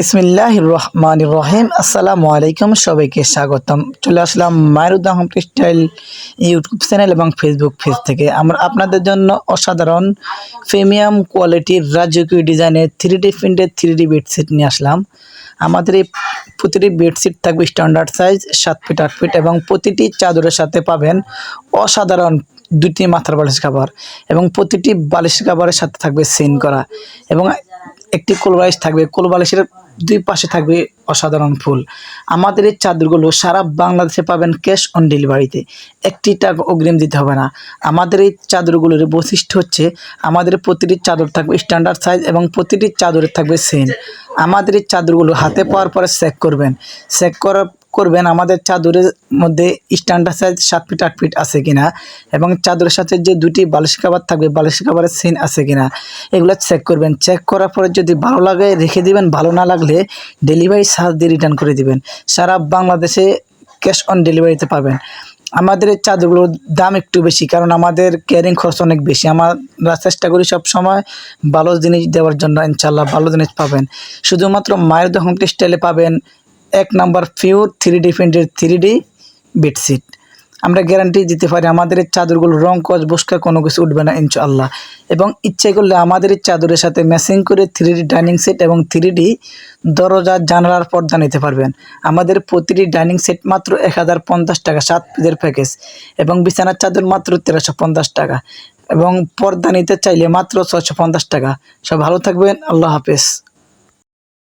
বিসমিল্লাহ রহমান রহিম আসসালামু আলাইকুম সবাইকে স্বাগতম। চলে আসলাম মায়েরুদ্দাম হোম স্টাইল ইউটিউব চ্যানেল এবং ফেসবুক পেজ থেকে। আমরা আপনাদের জন্য অসাধারণ প্রিমিয়াম কোয়ালিটির রাজকীয় ডিজাইনের থ্রি ডি প্রিন্টের থ্রি ডি বেডশিট নিয়ে আসলাম। আমাদের এই প্রতিটি বেডশিট থাকবে স্ট্যান্ডার্ড সাইজ সাত ফিট আট ফিট এবং প্রতিটি চাদরের সাথে পাবেন অসাধারণ দুটি মাথার বালিশ কাভার এবং প্রতিটি বালিশ কাভারের সাথে থাকবে সিন করা। এবং একটি কোল বালিশ থাকবে, কোল বালিশের দুই পাশে থাকবে অসাধারণ ফুল। আমাদের এই চাদরগুলো সারা বাংলাদেশে পাবেন ক্যাশ অন ডেলিভারিতে। একটি টাকা অগ্রিম দিতে হবে না। আমাদের এই চাদরগুলোর বৈশিষ্ট্য হচ্ছে, আমাদের প্রতিটি চাদর থাকবে স্ট্যান্ডার্ড সাইজ এবং প্রতিটি চাদরের থাকবে সেন আমাদের এই চাদরগুলো হাতে পাওয়ার পরে সেক করবেন। চেক করার করবেন, আমাদের চাদরের মধ্যে স্ট্যান্ডার্ড সাইজ সাত ফিট আট ফিট আছে কিনা এবং চাদরের সাথে যে দুটি বালিশ কাভার থাকবে, বালিশ কাভারের সিন আছে কিনা, এগুলো চেক করবেন। চেক করার পরে যদি ভালো লাগে, রেখে দিবেন, ভালো না লাগলে ডেলিভারি চার্জ দিয়ে রিটার্ন করে দিবেন। সারা বাংলাদেশে ক্যাশ অন ডেলিভারিতে পাবেন। আমাদের এই চাদরগুলোর দাম একটু বেশি, কারণ আমাদের ক্যারিং খরচ অনেক বেশি। আমরা চেষ্টা করি সব সময় ভালো জিনিস দেওয়ার জন্য ইনশাল্লাহ ভালো জিনিস পাবেন। শুধুমাত্র মায়ের দোকান স্টাইলে পাবেন এক নাম্বার পিওর থ্রি ডি প্রিন্টের থ্রি ডি বেডশিট আমরা গ্যারান্টি দিতে পারি আমাদের এই চাদরগুলো রং কচ বসকা কোনো কিছু উঠবে না, ইনশাআল্লাহ। এবং ইচ্ছে করলে আমাদের এই চাদরের সাথে ম্যাচিং করে থ্রি ডি ডাইনিং সেট এবং থ্রি ডি দরজা, জানালার পর্দা নিতে পারবেন। আমাদের প্রতিটি ডাইনিং সেট মাত্র এক হাজার পঞ্চাশ টাকা, সাত পিসের প্যাকেজ এবং বিছানার চাদর মাত্র তেরোশো পঞ্চাশ টাকা। এবং পর্দা নিতে চাইলে মাত্র ছশো পঞ্চাশ টাকা। সব ভালো থাকবেন, আল্লাহ হাফেজ।